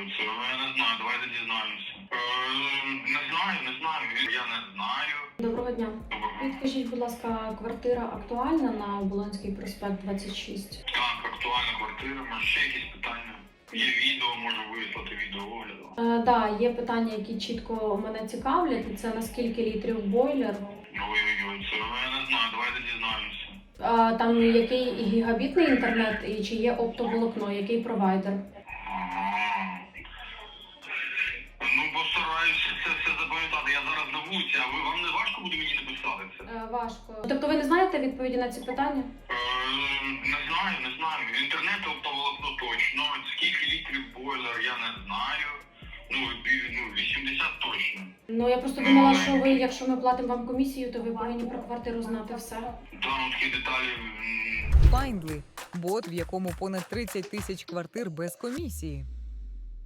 Це я не знаю, давайте дізнаємося. Е, не знаю, не знаю. Я не знаю. Доброго дня. Підкажіть, будь ласка, квартира актуальна на Оболонський проспект 26? Так, актуальна квартира. Може ще якісь питання? Є відео, можу вислати відео огляду. Е, да, є питання, які чітко мене цікавлять. і Це на скільки літрів бойлер? Ой-ой-ой, це я не знаю, давайте дізнаємося. А, там який гігабітний інтернет і чи є оптоволокно, який провайдер? Я зараз на вулиці, а ви вам не важко буде мені написати це? Е, важко. Тобто ви не знаєте відповіді на ці питання? Е, не знаю, не знаю. Інтернет оптоволокно точно. Скільки літрів бойлер, я не знаю. Ну, бі- ну 80 точно. Ну я просто думала, що ви, якщо ми платимо вам комісію, то ви повинні про квартиру знати все. Там ну, такі деталі. м, Findly – бот, в якому понад 30 тисяч квартир без комісії.